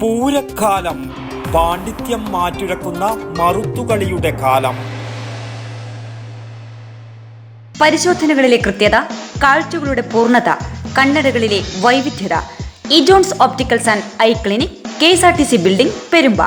പൂരക്കാലം പാണ്ഡിത്യം മാറ്റുരക്കുന്ന മറുത്തുകളിയുടെ കാലം. പരിശോധനകളിലെ കൃത്യത കാഴ്ചകളുടെ പൂർണത കണ്ണടകളിലെ വൈവിധ്യത. ഇജോൺസ് opticals and eye clinic K S R T C building Perumba.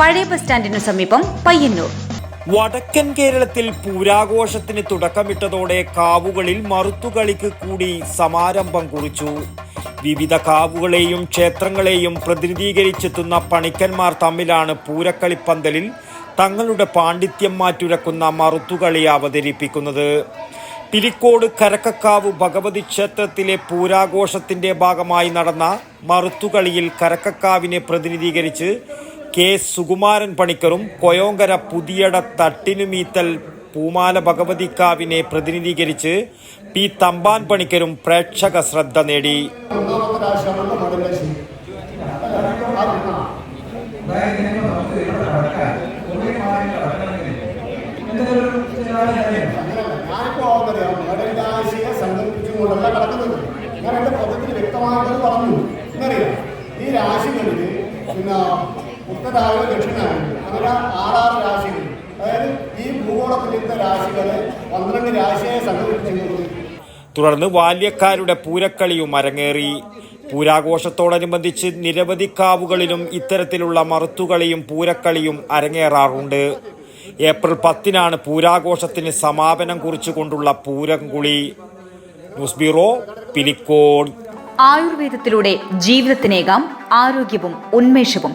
പഴയ ബസ് സ്റ്റാൻഡിനു സമീപം പയ്യന്നൂർ. വടക്കൻ കേരളത്തിൽ പൂരാഘോഷത്തിന് തുടക്കമിട്ടതോടെ കാവുകളിൽ മറുത്തുകളിക്ക് കൂടി സമാരംഭം കുറിച്ചു. വിവിധ കാവുകളെയും ക്ഷേത്രങ്ങളെയും പ്രതിനിധീകരിച്ചെത്തുന്ന പണിക്കന്മാർ തമ്മിലാണ് പൂരക്കളിപ്പന്തലിൽ തങ്ങളുടെ പാണ്ഡിത്യം മാറ്റുരക്കുന്ന മറുത്തുകളി അവതരിപ്പിക്കുന്നത്. പിലിക്കോട് കരക്കക്കാവ് ഭഗവതി ക്ഷേത്രത്തിലെ പൂരാഘോഷത്തിന്റെ ഭാഗമായി നടന്ന മറുത്തുകളിയിൽ കരക്കക്കാവിനെ പ്രതിനിധീകരിച്ച് കെ സുകുമാരൻ പണിക്കറും കൊയോങ്കര പുതിയട തട്ടിനുമീത്തൽ പൂമാല ഭഗവതിക്കാവിനെ പ്രതിനിധീകരിച്ച് പി തമ്പാൻ പണിക്കരും പ്രേക്ഷക ശ്രദ്ധ നേടി. ഈ രാശികളിൽ പിന്നെ ഉത്തരായ ദക്ഷിണ അങ്ങനെ ആറാറ് രാശികളെ പന്ത്രണ്ട് രാശിയെ സങ്കല്പിച്ചുകൊണ്ട് തുടർന്ന് ബാല്യക്കാരുടെ പൂരക്കളിയും അരങ്ങേറി. പൂരാഘോഷത്തോടനുബന്ധിച്ച് നിരവധി കാവുകളിലും ഇത്തരത്തിലുള്ള മറുത്തുകളിയും പൂരക്കളിയും അരങ്ങേറാറുണ്ട്. ഏപ്രിൽ പത്തിനാണ് പൂരാഘോഷത്തിന് സമാപനം കുറിച്ചുകൊണ്ടുള്ള പൂരംകുളി ന്യൂസ് ബ്യൂറോ പിലിക്കോട്. ആയുർവേദത്തിലൂടെ ജീവിതത്തിനേകാം ആരോഗ്യവും ഉന്മേഷവും.